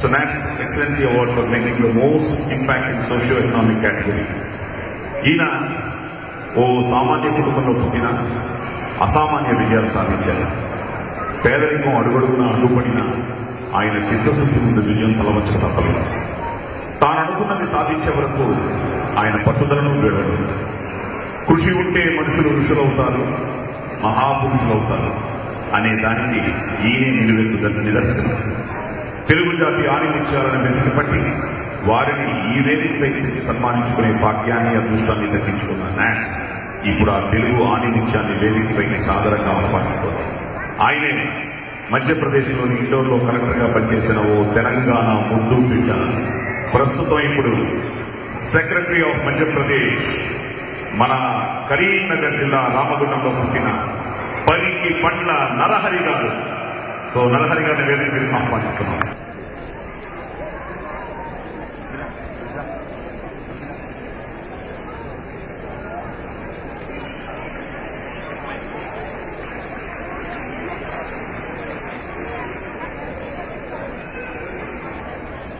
So that's Excellency Award for making the most impact in socio-economic category. ఈయన ఓ సామాన్య కుటుంబంలో పుట్టిన అసామాన్య విజయాలు సాధించారు. పేదరికం అడుగడుగున అడ్డుపడిన ఆయన చిత్తశుద్ధి ముందు విజయం తలవచ్చు తప్పలేదు తాను అనుకున్నది సాధించే వరకు ఆయన పట్టుదలను వేడడు కృషి ఉంటే మనుషులు ఋషులవుతారు మహాపురుషులవుతారు అనే దానికి ఈయనే నిలువెత్తు నిదర్శనం. తెలుగు జాతి ఆనందించాలని వెతికి బట్టి వారిని ఈ వేదికపై సన్మానించుకునే భాగ్యాన్ని అదృష్టాన్ని దక్కించుకున్న నాట్స్ ఇప్పుడు ఆ తెలుగు ఆనిముత్యాన్ని వేదికపైకి సాదరంగా ఆహ్వానిస్తోంది. ఆయనే మధ్యప్రదేశ్లోని ఇండోర్లో కలెక్టర్గా పనిచేసిన ఓ తెలంగాణ ముద్దు బిడ్డ. ప్రస్తుతం ఇప్పుడు సెక్రటరీ ఆఫ్ మధ్యప్రదేశ్ మన కరీంనగర్ జిల్లా రామగుండంలో పుట్టిన పనికి పండ్ల నరహరి గారు సో నరహరి గారిని వేదిక మీదకి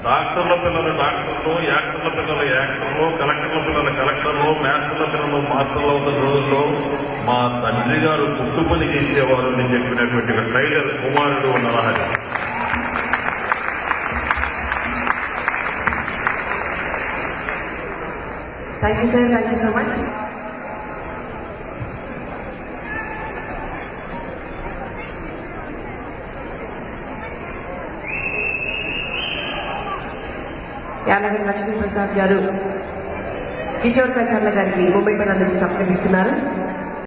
డాక్టర్ల పిల్లలు డాక్టర్లు యాక్టర్ల పిల్లలు యాక్టర్లు కలెక్టర్ల పిల్లలు కలెక్టర్లు మాస్టర్ల పిల్లలు మాస్టర్లు అవుతున్న రోజుల్లో మా తండ్రి గారు పుట్టు పని చేసేవారు అని చెప్పినటువంటి ఒక ట్రైలర్ కుమారుడు Narahari thank you sir thank you so much. Yadagiri Lakshmiprasad garu Kishore Prasad గారికి మూమెంట్ అందజేసి సత్కరిస్తున్నారు.